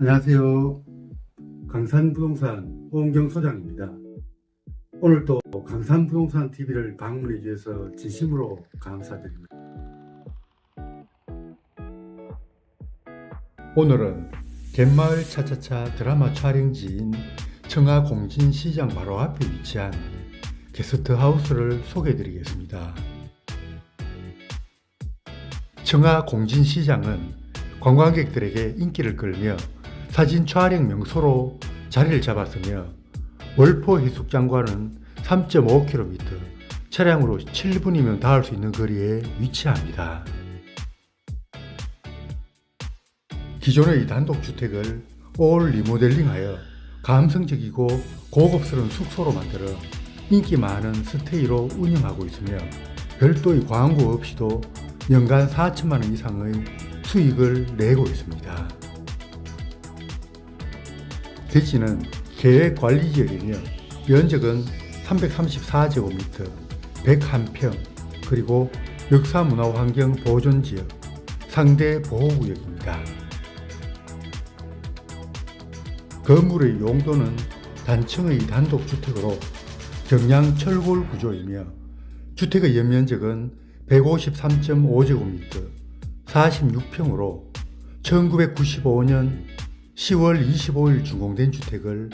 안녕하세요. 강산부동산 오은경 소장입니다. 오늘도 강산부동산 TV를 방문해 주셔서 진심으로 감사드립니다. 오늘은 갯마을 차차차 드라마 촬영지인 청하 공진시장 바로 앞에 위치한 게스트하우스를 소개해 드리겠습니다. 청하 공진시장은 관광객들에게 인기를 끌며 사진 촬영 명소로 자리를 잡았으며 월포 해수장과는 3.5km, 차량으로 7분이면 닿을 수 있는 거리에 위치합니다. 기존의 이 단독주택을 올 리모델링하여 감성적이고 고급스러운 숙소로 만들어 인기 많은 스테이로 운영하고 있으며 별도의 광고 없이도 연간 4천만 원 이상의 수익을 내고 있습니다. 대지는 계획관리지역이며 면적은 334제곱미터, 101평, 그리고 역사문화환경 보존지역, 상대 보호구역입니다. 건물의 용도는 단층의 단독주택으로 경량 철골 구조이며 주택의 연면적은 153.5제곱미터, 46평으로 1995년 10월 25일 준공된 주택을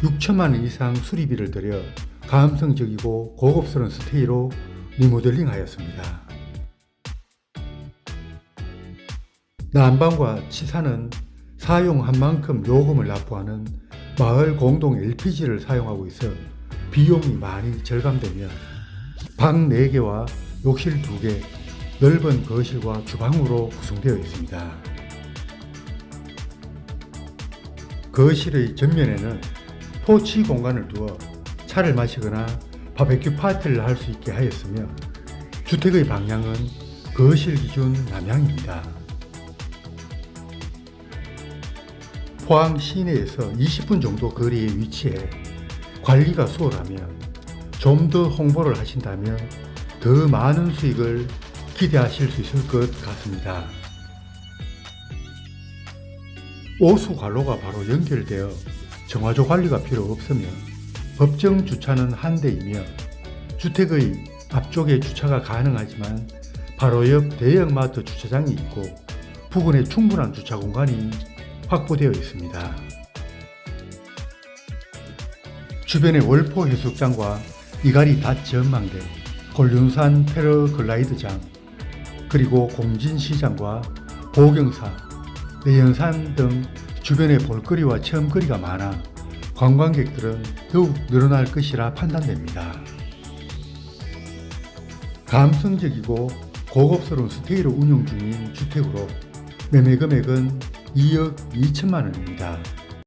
6천만 원 이상 수리비를 들여 감성적이고 고급스러운 스테이로 리모델링 하였습니다. 난방과 치사는 사용한 만큼 요금을 납부하는 마을 공동 LPG를 사용하고 있어 비용이 많이 절감되며 방 4개와 욕실 2개, 넓은 거실과 주방으로 구성되어 있습니다. 거실의 전면에는 포치 공간을 두어 차를 마시거나 바베큐 파티를 할 수 있게 하였으며 주택의 방향은 거실 기준 남향입니다. 포항 시내에서 20분 정도 거리에 위치해 관리가 수월하며 좀 더 홍보를 하신다면 더 많은 수익을 기대하실 수 있을 것 같습니다. 오수 관로가 바로 연결되어 정화조 관리가 필요 없으며 법정 주차는 한 대이며 주택의 앞쪽에 주차가 가능하지만 바로 옆 대형마트 주차장이 있고 부근에 충분한 주차 공간이 확보되어 있습니다. 주변의 월포 해수욕장과 이가리 닷 전망대, 곤륜산 패러글라이드장, 그리고 공진시장과 보경사, 내 연산 등 주변의 볼거리와 체험거리가 많아 관광객들은 더욱 늘어날 것이라 판단됩니다. 감성적이고 고급스러운 스테이로 운영 중인 주택으로 매매 금액은 2억 2천만 원입니다.